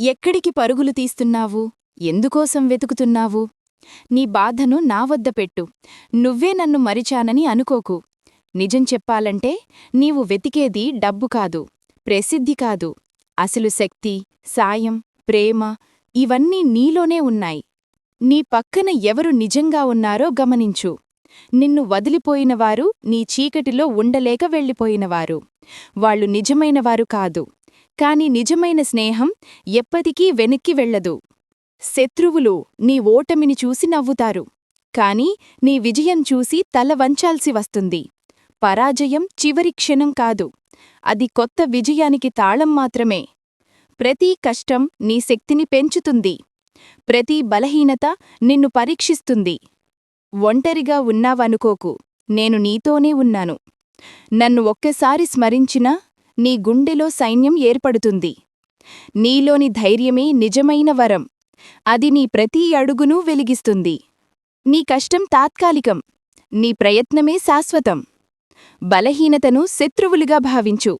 ఎక్కడికి పరుగులు తీస్తున్నావు? ఎందుకోసం వెతుకుతున్నావు? నీ బాధను నా వద్ద పెట్టు. నువ్వే నన్ను మరిచానని అనుకోకు. నిజం చెప్పాలంటే నీవు వెతికేది డబ్బు కాదు ప్రసిద్ధి కాదు. అసలు శక్తి సాయం ప్రేమ ఇవన్నీ నీలోనే ఉన్నాయి. నీ పక్కన ఎవరు నిజంగా ఉన్నారో గమనించు. నిన్ను వదిలిపోయినవారు నీ చీకటిలో ఉండలేక వెళ్ళిపోయినవారు. వాళ్ళు నిజమైనవారు కాదు. కాని నిజమైన స్నేహం ఎప్పటికీ వెనక్కి వెళ్ళదు. శత్రువులు నీ ఓటమిని చూసి నవ్వుతారు. కాని నీ విజయం చూసి తల వంచాల్సి వస్తుంది. పరాజయం చివరి క్షణం కాదు. అది కొత్త విజయానికి తాళం మాత్రమే. ప్రతి కష్టం నీ శక్తిని పెంచుతుంది. ప్రతి బలహీనత నిన్ను పరీక్షిస్తుంది. ఒంటరిగా ఉన్నావనుకోకు. నేను నీతోనే ఉన్నాను. నన్ను ఒక్కసారి స్మరించినా నీ గుండెలో సైన్యం ఏర్పడుతుంది. నీలోని ధైర్యమే నిజమైన వరం. అది నీ ప్రతి అడుగునూ వెలిగిస్తుంది. నీ కష్టం తాత్కాలికం. నీ ప్రయత్నమే శాశ్వతం. బలహీనతను శత్రువులుగా భావించు.